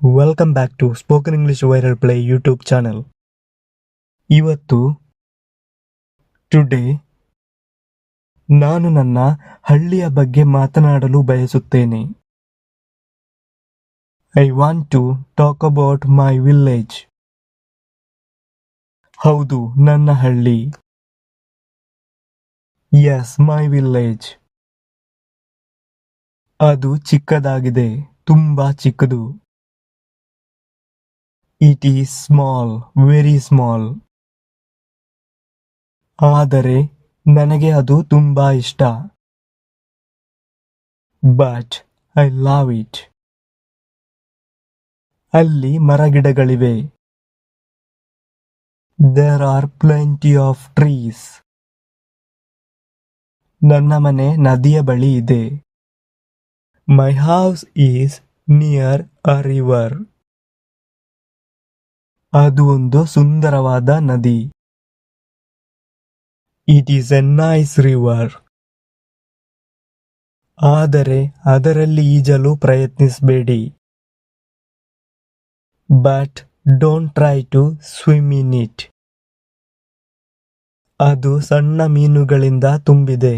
Welcome back to spoken English viral play YouTube channel ಇವತ್ತು today ನಾನು ನನ್ನ ಹಳ್ಳಿಯ ಬಗ್ಗೆ ಮಾತನಾಡಲು ಬಯಸುತ್ತೇನೆ. I want to talk about my village ಹೌದು, ನನ್ನ ಹಳ್ಳಿ. ಎಸ್ ಮೈ ವಿಲ್ಲೇಜ್ ಅದು ಚಿಕ್ಕದಾಗಿದೆ, ತುಂಬಾ ಚಿಕ್ಕದು. It is small very small ಆದರೆ ನನಗೆ ಅದು ತುಂಬಾ ಇಷ್ಟ. ಬಟ್ ಐ ಲವ್ ಇಟ್ ಅಲ್ಲಿ ಮರಗಿಡಗಳಿವೆ. There are plenty of trees ನನ್ನ ಮನೆ ನದಿಯ ಬಳಿ ಇದೆ. My house is near a river ಅದು ಒಂದು ಸುಂದರವಾದ ನದಿ. It is a nice river ಆದರೆ ಅದರಲ್ಲಿ ಈಜಲು ಪ್ರಯತ್ನಿಸಬೇಡಿ. But don't try to swim in it ಅದು ಸಣ್ಣ ಮೀನುಗಳಿಂದ ತುಂಬಿದೆ.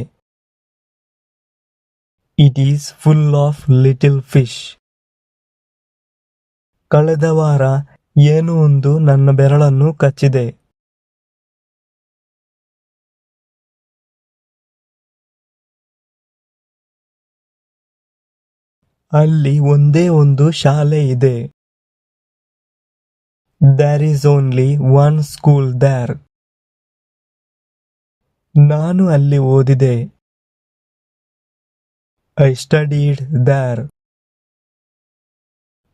It is full of little fish ಕಳೆದ ವಾರ ಏನೋ ಒಂದು ನನ್ನ ಬೆರಳನ್ನು ಕಚ್ಚಿದೆ. ಅಲ್ಲಿ ಒಂದೇ ಒಂದು ಶಾಲೆ ಇದೆ. There is only one school there ನಾನು ಅಲ್ಲಿ ಓದಿದೆ. ಐ ಸ್ಟಡೀಡ್ ದ್ಯಾರ್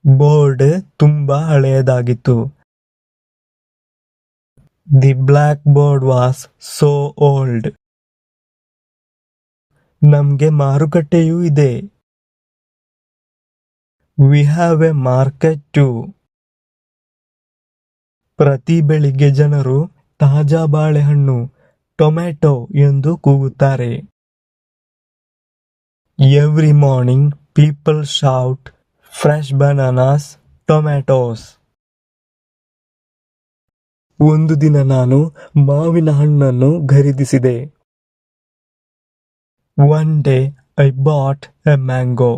ಬೋರ್ಡ್ ತುಂಬಾ ಹಳೆಯದಾಗಿತ್ತು. The black board was so old ನಮ್ಗೆ ಮಾರುಕಟ್ಟೆಯೂ ಇದೆ. We have a market too ಪ್ರತಿ ಬೆಳಿಗ್ಗೆ ಜನರು ತಾಜಾ ಬಾಳೆಹಣ್ಣು, ಟೊಮ್ಯಾಟೊ ಎಂದು ಕೂಗುತ್ತಾರೆ. Every morning people shout fresh bananas tomatoes ಒಂದು ದಿನ ನಾನು ಮಾವಿನ ಹಣ್ಣನ್ನು ಖರೀದಿಸಿದೆ. One day I bought a mango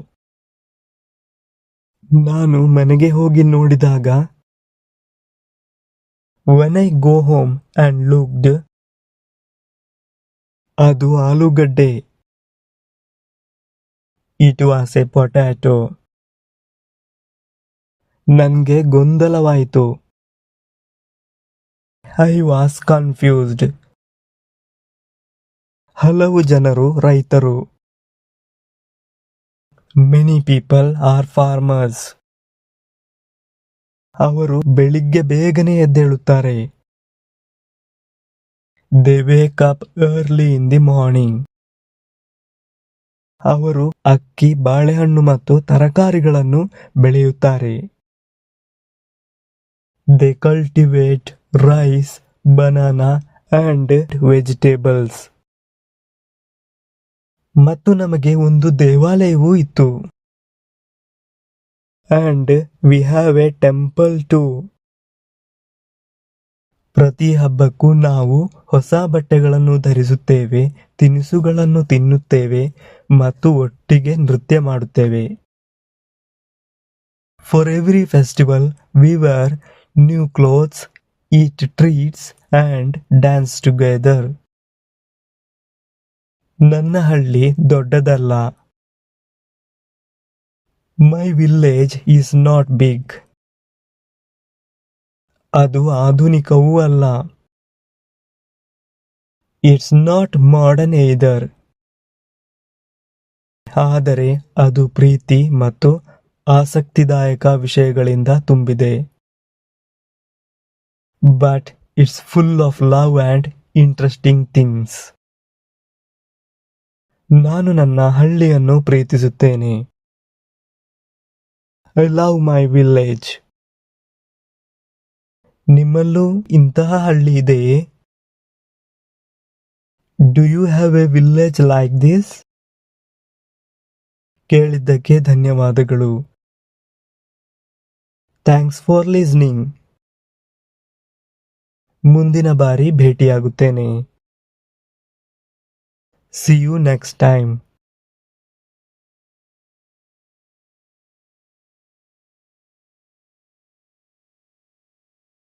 ನಾನು ಮನೆಗೆ ಹೋಗಿ ನೋಡಿದಾಗ when I go home and looked ಅದು ಆಲೂಗಡ್ಡೆ. ಇಟ್ ವಾಸ್ ಎ ಪೊಟ್ಯಾಟೊ ನನಗೆ ಗೊಂದಲವಾಯಿತು. ಐ ವಾಸ್ ಕನ್ಫ್ಯೂಸ್ಡ್ ಹಲವು ಜನರು, ರೈತರು. ಮೆನಿ ಪೀಪಲ್ ಆರ್ ಫಾರ್ಮರ್ಸ್ ಅವರು ಬೆಳಿಗ್ಗೆ ಬೇಗನೆ ಎದ್ದೇಳುತ್ತಾರೆ. They wake up early in the morning ಅವರು ಅಕ್ಕಿ, ಬಾಳೆಹಣ್ಣು ಮತ್ತು ತರಕಾರಿಗಳನ್ನು ಬೆಳೆಯುತ್ತಾರೆ. They cultivate rice, banana and vegetables. ಮತ್ತು ನಮಗೆ ಒಂದು ದೇವಾಲಯವೂ ಇತ್ತು. And we have a temple too ಪ್ರತಿ ಹಬ್ಬಕ್ಕೂ ನಾವು ಹೊಸ ಬಟ್ಟೆಗಳನ್ನು ಧರಿಸುತ್ತೇವೆ ತಿನಿಸುಗಳನ್ನು ತಿನ್ನುತ್ತೇವೆ ಮತ್ತು ಒಟ್ಟಿಗೆ ನೃತ್ಯ ಮಾಡುತ್ತೇವೆ. For every festival we wear new clothes eat treats and dance together. ನನ್ನ ಹಳ್ಳಿ ದೊಡ್ಡದಲ್ಲ my village is not big ಅದು ಆಧುನಿಕವೂ ಅಲ್ಲ. ಇಟ್ಸ್ ನಾಟ್ ಮಾಡರ್ನ್ ಏದರ್ ಆದರೆ ಅದು ಪ್ರೀತಿ ಮತ್ತು ಆಸಕ್ತಿದಾಯಕ ವಿಷಯಗಳಿಂದ ತುಂಬಿದೆ. But it's full of love and interesting things. ನಾನು ನನ್ನ ಹಳ್ಳಿಯನ್ನು ಪ್ರೀತಿಸುತ್ತೇನೆ. ಐ ಲವ್ ಮೈ ವಿಲ್ಲೇಜ್ ನಿಮ್ಮಲ್ಲೂ ಇಂತಹ ಹಳ್ಳಿ ಇದೆಯೇ? Do you have a village like this ಕೇಳಿದ್ದಕ್ಕೆ ಧನ್ಯವಾದಗಳು. ಥ್ಯಾಂಕ್ಸ್ ಫಾರ್ ಲಿಸ್ನಿಂಗ್ ಮುಂದಿನ ಬಾರಿ ಭೇಟಿಯಾಗುತ್ತೇನೆ. See you next time